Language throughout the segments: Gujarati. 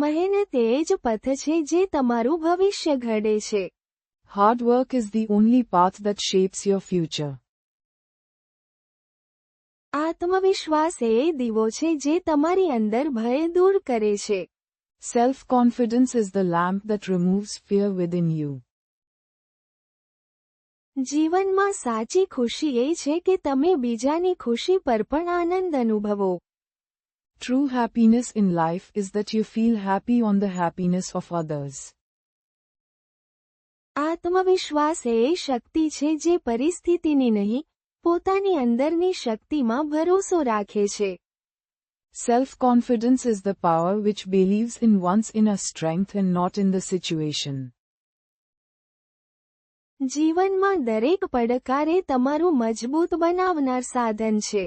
મહેનત એ જ પથ છે જે તમારું ભવિષ્ય ઘડે છે hard is the only path that shapes your future આત્મવિશ્વાસ એ દીવો છે જે તમારી અંદર ભય દૂર કરે છે self confidence is the lamp that removes fear within you જીવનમાં સાચી ખુશી એ છે કે તમે બીજાની ખુશી પર પણ આનંદ અનુભવો True happiness in life is that you feel happy on the happiness of others. આત્મવિશ્વાસ એ શક્તિ છે જે પરિસ્થિતિની નહીં પોતાની અંદરની શક્તિમાં ભરોસો રાખે છે Self confidence is the power which believes in one's inner strength and not in the situation. જીવનમાં દરેક પડકારે તમારું મજબૂત બનાવનાર સાધન છે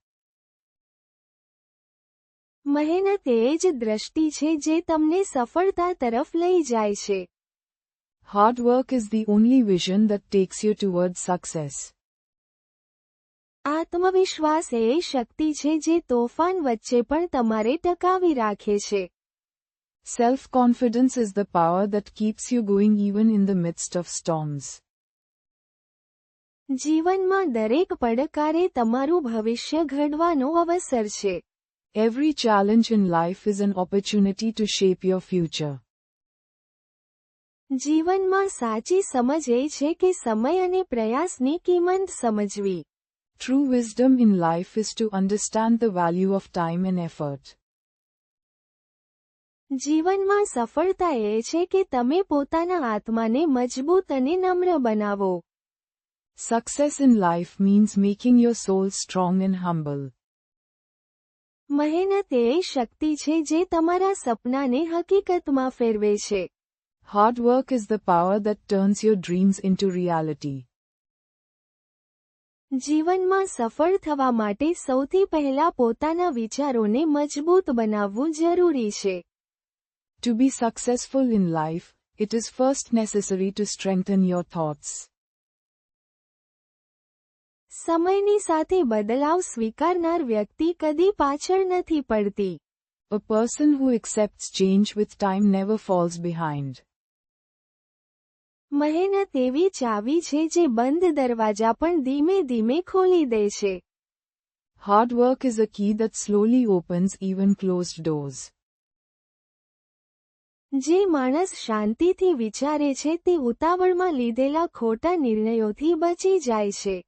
મહેનત એ જ દ્રષ્ટિ છે જે તમને સફળતા તરફ લઈ જાય છે hard work is the only vision that takes you toward success આત્મવિશ્વાસ એ શક્તિ છે જે તોફાન વચ્ચે પણ તમારે ટકાવી રાખે છે self confidence is the power that keeps you going even in the midst of storms જીવનમાં દરેક પડકારે તમારું ભવિષ્ય ઘડવાનો અવસર છે Every challenge in life is an opportunity to shape your future. જીવનમાં સાચી સમજ એ છે કે સમય અને પ્રયાસની કિંમત સમજવી. True wisdom in life is to understand the value of time and effort. જીવનમાં સફળતા એ છે કે તમે પોતાના આત્માને મજબૂત અને નમ્ર બનાવો. Success in life means making your soul strong and humble. મહેનત એ શક્તિ છે જે તમારા સપનાને હકીકતમાં ફેરવે છે Hard work is the power that turns your dreams into reality. જીવનમાં સફળ થવા માટે સૌથી પહેલા પોતાના વિચારોને મજબૂત બનાવવું જરૂરી છે. To be successful in life, it is first necessary to strengthen your thoughts. સમયની સાથે બદલાવ સ્વીકારનાર વ્યક્તિ કદી પાછળ નથી પડતી A person who accepts change with time never falls behind. મહેનત એવી ચાવી છે જે બંધ દરવાજા પણ ધીમે ધીમે ખોલી દે છે Hard work is a key that slowly opens even closed doors. જે માણસ શાંતિથી વિચારે છે તે ઉતાવળમાં લીધેલા ખોટા નિર્ણયોથી બચી જાય છે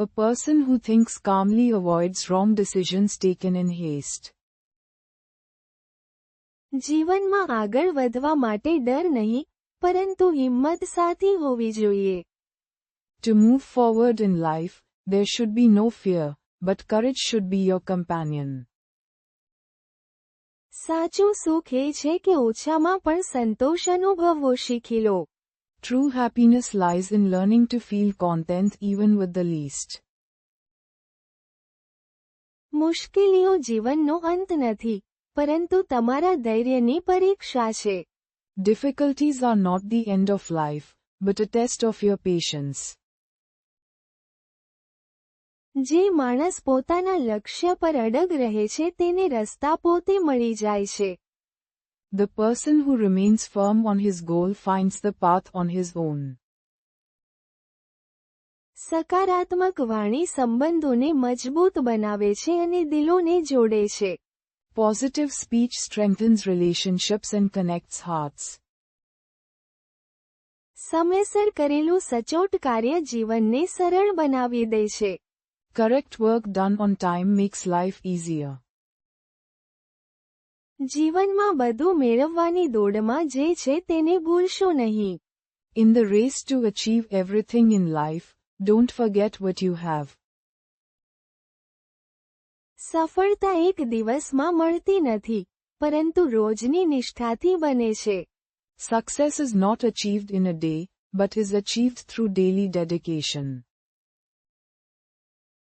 A person who thinks calmly avoids wrong decisions taken in haste. જીવનમાં આગળ વધવા માટે ડર નહીં પરંતુ હિંમત હોવી જોઈએ To move forward in life, there should be no fear, but courage should be your companion. સાચું સુખ એ છે કે ઓછામાં પણ સંતોષ અનુભવવો શીખી લો True happiness lies in learning to feel content even with the least. મુશ્કેલીઓ જીવનનો અંત નથી પરંતુ તમારા ધૈર્યની પરીક્ષા છે Difficulties are not the end of life, but a test of your patience. જે માણસ પોતાના લક્ષ્ય પર અડગ રહે છે તેને રસ્તા પોતે મળી જાય છે The person who remains firm on his goal finds the path on his own. Positive speech strengthens relationships and connects hearts. સમયસર કરેલું સચોટ કાર્ય જીવનને સરળ બનાવી દે છે Correct work done on time makes life easier. જીવનમાં બધું મેળવવાની દોડમાં જે છે તેને ભૂલશો નહીં In the race to achieve everything in life, don't forget what you have. સફળતા એક દિવસમાં મળતી નથી પરંતુ રોજની નિષ્ઠાથી બને છે Success is not achieved in a day, but is achieved through daily dedication.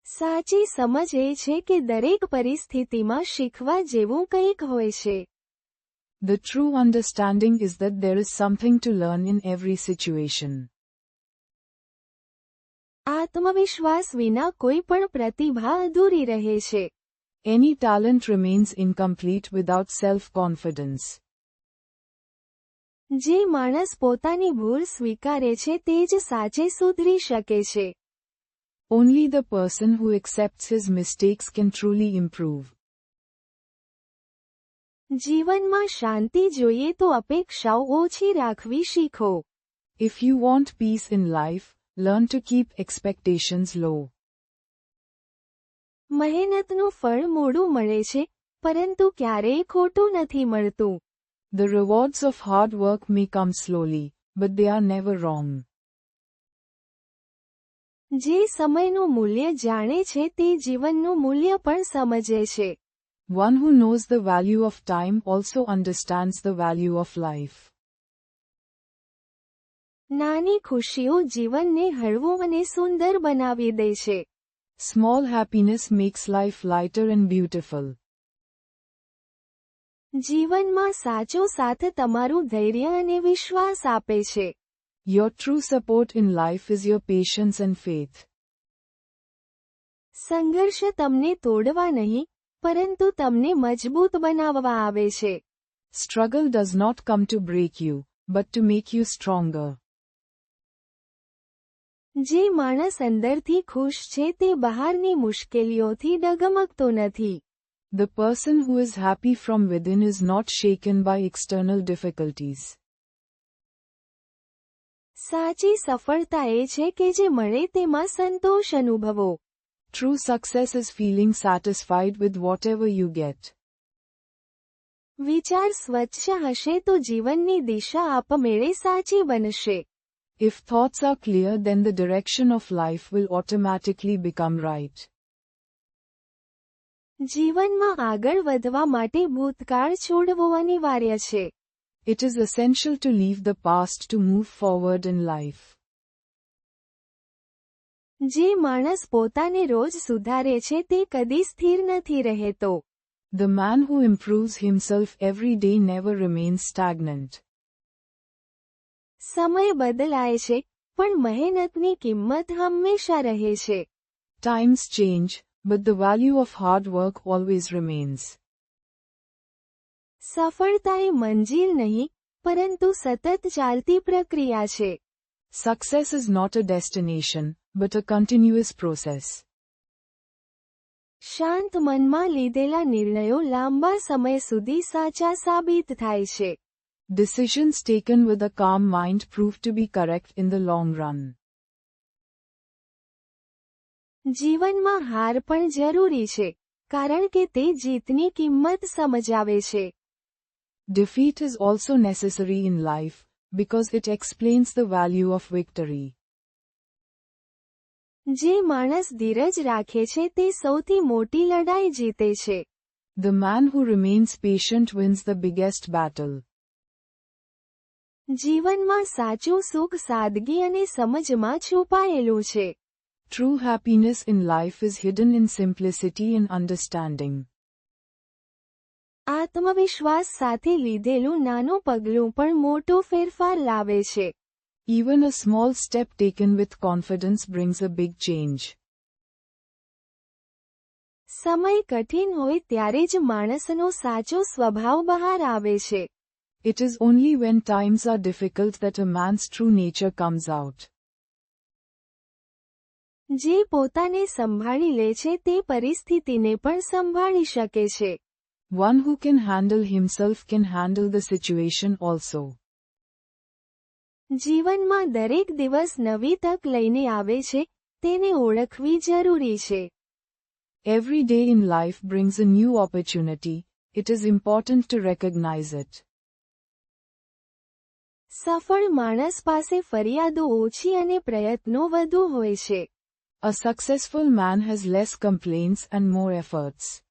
સાચી સમજ એ છે કે દરેક પરિસ્થિતિમાં શીખવા જેવું કંઈક હોય છે The true understanding is that there is something to learn in every situation. આત્મવિશ્વાસ વિના કોઈ પણ પ્રતિભા અધૂરી રહે છે Any talent remains incomplete without self-confidence. જે માણસ પોતાની ભૂલ સ્વીકારે છે તે જ સાચે સુધરી શકે છે Only the person who accepts his mistakes can truly improve. જીવનમાં શાંતિ જોઈએ તો અપેક્ષાઓ ઓછી રાખવી શીખો. If you want peace in life, learn to keep expectations low. મહેનતનું ફળ મોડું મળે છે, પરંતુ ક્યારેય ખોટું નથી મળતું. The rewards of hard work may come slowly, but they are never wrong. જે સમયનું મૂલ્ય જાણે છે તે જીવનનું મૂલ્ય પણ સમજે છે One who knows the value of time also understands the value of life. નાની ખુશીઓ જીવનને હળવું અને સુંદર બનાવી દે છે Small happiness makes life lighter and beautiful. જીવનમાં સાચો સાથ તમારું ધૈર્ય અને વિશ્વાસ આપે છે Your true support in life is your patience and faith. સંઘર્ષ તમને તોડવા નહીં પરંતુ તમને મજબૂત બનાવવા આવે છે Struggle does not come to break you, but to make you stronger. જે માણસ અંદરથી ખુશ છે તે બહારની મુશ્કેલીઓથી ડગમગતો નથી The person who is happy from within is not shaken by external difficulties. સાચી સફળતા એ છે કે જે મળે તેમાં સંતોષ અનુભવો True success is feeling satisfied with whatever you get. વિચાર સ્વચ્છ હશે તો જીવનની દિશા આપમેળે સાચી બનશે. If thoughts are clear then the direction of life will automatically become right. જીવનમાં આગળ વધવા માટે ભૂતકાળ છોડવો અનિવાર્ય છે It is essential to leave the past to move forward in life. જે માણસ પોતાને રોજ સુધારે છે તે કદી સ્થિર નથી રહેતો. The man who improves himself every day never remains stagnant. સમય બદલાય છે, પણ મહેનતની કિંમત હંમેશા રહે છે. Times change, but the value of hard work always remains. સફળતા એ મંજિલ નહીં પરંતુ સતત ચાલતી પ્રક્રિયા છે success is not a destination but a continuous process શાંત મનમાં લીધેલા નિર્ણયો લાંબા સમય સુધી સાચા સાબિત થાય છે decisions taken with a calm mind prove to be correct in the long run જીવનમાં હાર પણ જરૂરી છે કારણ કે તે જીતની કિંમત સમજાવે છે Defeat is also necessary in life, because it explains the value of victory. જે માણસ ધીરજ રાખે છે તે સૌથી મોટી લડાઈ જીતે The man who remains patient wins the biggest battle. જીવનમાં સાચું સુખ સાદગી અને સમજમાં True happiness in life is hidden in simplicity and understanding. આત્મવિશ્વાસ સાથે લીધેલું નાનું પગલું પણ મોટો ફેરફાર લાવે છે Even a small step taken with confidence brings a big change. સમય કઠિન હોય ત્યારે જ માણસનો સાચો સ્વભાવ બહાર આવે છે It is only when times are difficult that a man's true nature comes out. જે પોતાને સંભાળી લે છે તે પરિસ્થિતિને પણ સંભાળી શકે છે One who can handle himself can handle the situation also. Every day in life brings a new opportunity. It is important to recognize it. A successful man has less complaints and more efforts.